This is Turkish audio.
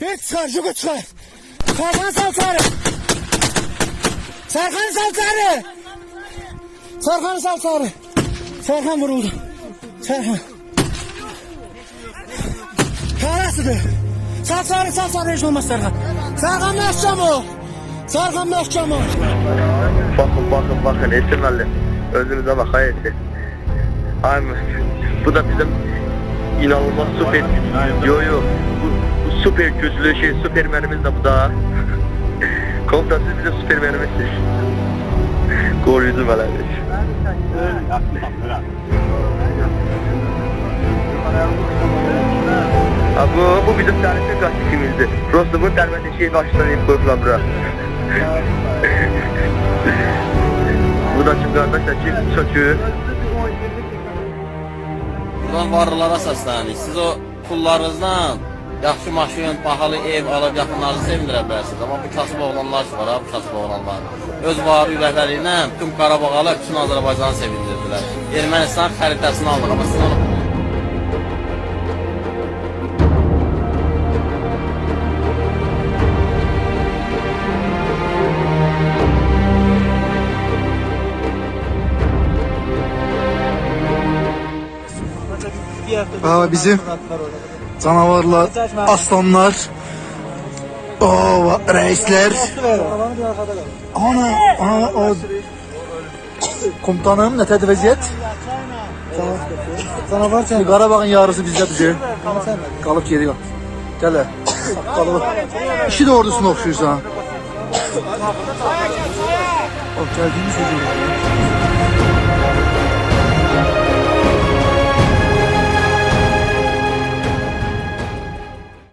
Geç çıkar, Jugu çıkar. Serkan sal sarı. Serkan sal sarı. Serkan sal sarı. Serkan vuruldu. Serkan. Karasıdır. Sal sarı, sal sarı hiç olmaz Serkan. Serkan mahkum ol. Serkan mahkum ol. Bakın bakın bakın Esin Ali. Önünüze bak hayırlı. Aynen. Bu da bizim inanılmaz süper. Yo yo. Bu süper güçlü şey süpermenimiz de bu da. Komutan siz bizim süpermenimizsiniz. Gol hele. Ha, bu, bu bizim tarihte klasikimizdi. Rostov'un termende şeyi başlayıp koydular bura. Bu da kim kardeşler kim çocuğu. Buradan varlılara səslənirik. Siz o pullarınızdan yaxşı maşın, bahalı ev alıb yaxınlarınızı sevindirə bilərsiniz. Amma bu kasıb oğlanlar var ha, bu kasıb oğlanlar. Öz var ürəkləri ilə tüm Qarabağı, bütün Azərbaycanı sevindirdilər. Ermənistan xəritəsini aldıq, amma siz Aa, bizim canavarlar, aslanlar, o reisler. Ana, ana o komutanım ne tədir vəziyyət? Canavar sen. Qarabağın yarısı bizdədir. Qalıb geri. Gəl. Qalıb. İşi də ordusuna oxşuyursan. Gəldiyimiz sözü.